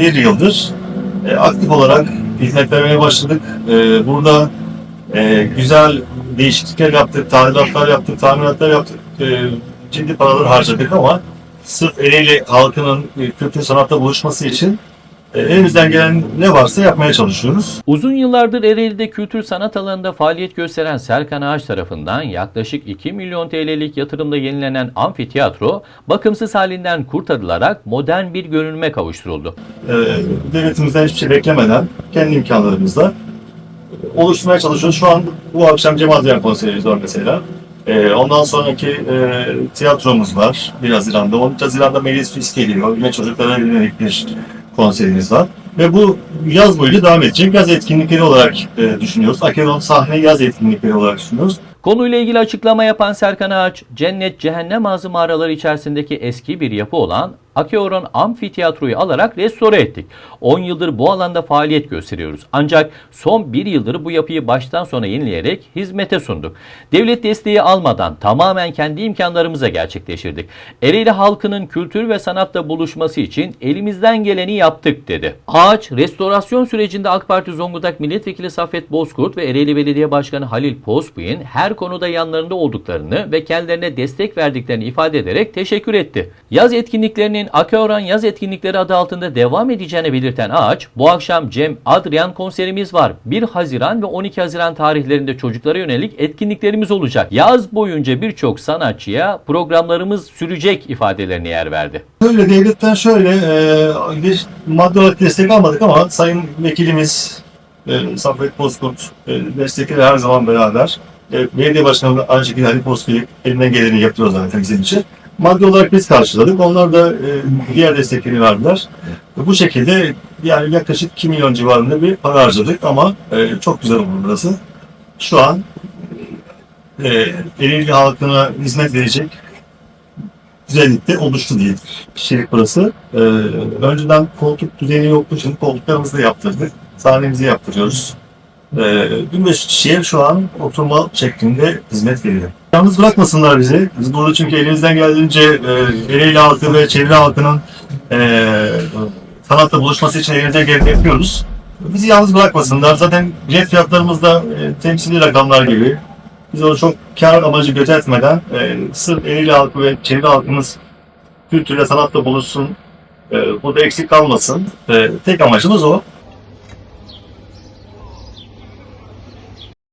bir yıldır e, aktif olarak hizmet vermeye başladık. E, burada e, güzel değişiklikler yaptık, tadilatlar yaptık, tamiratlar yaptık. E, ciddi paralar harcadık ama sırf Ereğli halkının e, kültür sanatta buluşması için elimizden gelen ne varsa yapmaya çalışıyoruz. Uzun yıllardır Ereğli'de kültür sanat alanında faaliyet gösteren Serkan Ağaç tarafından yaklaşık 2 milyon TL'lik yatırımda yenilenen amfiteyatro bakımsız halinden kurtarılarak modern bir görünüme kavuşturuldu. e, devletimizden hiçbir şey beklemeden kendi imkanlarımızla oluşturmaya çalışıyoruz. Şu an bu akşam Cem Adrian konserimiz var mesela. E, ondan sonraki e, tiyatromuz var 1 Haziran'da. 13 Haziran'da Melis Fisk geliyor. Yine çocuklara yönelik bir konserimiz var. Ve bu yaz boyunca devam edecek. Yaz etkinlikleri olarak e, düşünüyoruz. Akeron sahne yaz etkinlikleri olarak düşünüyoruz. Konuyla ilgili açıklama yapan Serkan Ağaç, cennet cehennem ağzı mağaraları içerisindeki eski bir yapı olan Akeoron Amfiteyatro'yu alarak restore ettik. 10 yıldır bu alanda faaliyet gösteriyoruz. Ancak son 1 yıldır bu yapıyı baştan sona yenileyerek hizmete sunduk. Devlet desteği almadan tamamen kendi imkanlarımıza gerçekleştirdik. Ereğli halkının kültür ve sanatta buluşması için elimizden geleni yaptık dedi. Ağaç, restorasyon sürecinde AK Parti Zonguldak Milletvekili Saffet Bozkurt ve Ereğli Belediye Başkanı Halil Pospuy'un her konuda yanlarında olduklarını ve kendilerine destek verdiklerini ifade ederek teşekkür etti. Yaz etkinliklerinin Akeoran Yaz Etkinlikleri adı altında devam edeceğini belirten Ağaç, bu akşam Cem Adrian konserimiz var. 1 Haziran ve 12 Haziran tarihlerinde çocuklara yönelik etkinliklerimiz olacak. Yaz boyunca birçok sanatçıya programlarımız sürecek ifadelerini yer verdi. Şöyle devletten şöyle e, bir madde olarak destek almadık ama Sayın Vekilimiz e, Saffet Bozkurt e, destekleri her zaman beraber. E, belediye Başkanı aynı şekilde Ali Bozkurt elinden geleni yapıyor zaten bizim için. Madde olarak biz karşıladık. Onlar da e, diğer destekleri verdiler. Bu şekilde yani yaklaşık 2 milyon civarında bir para harcadık ama e, çok güzel oldu burası. Şu an e, Ereğli halkına hizmet verecek güzellikte oluştu diye kişilik burası. Ee, önceden koltuk düzeni yoktu. Şimdi koltuklarımızı da yaptırdık. Sahnemizi yaptırıyoruz. Ee, 1500 kişiye şu an oturma şeklinde hizmet veriyor. Yalnız bırakmasınlar bizi. Biz burada çünkü elimizden geldiğince e, Ereğli halkı ve çevre halkının e, sanatla buluşması için elimizden geleni yapıyoruz. Bizi yalnız bırakmasınlar. Zaten bilet fiyatlarımız da e, temsili rakamlar gibi. Biz onu çok kar amacı gözetmeden e, sırf Ereğli halkı ve çevre halkımız kültürle sanatla buluşsun, e, burada eksik kalmasın. E, tek amacımız o.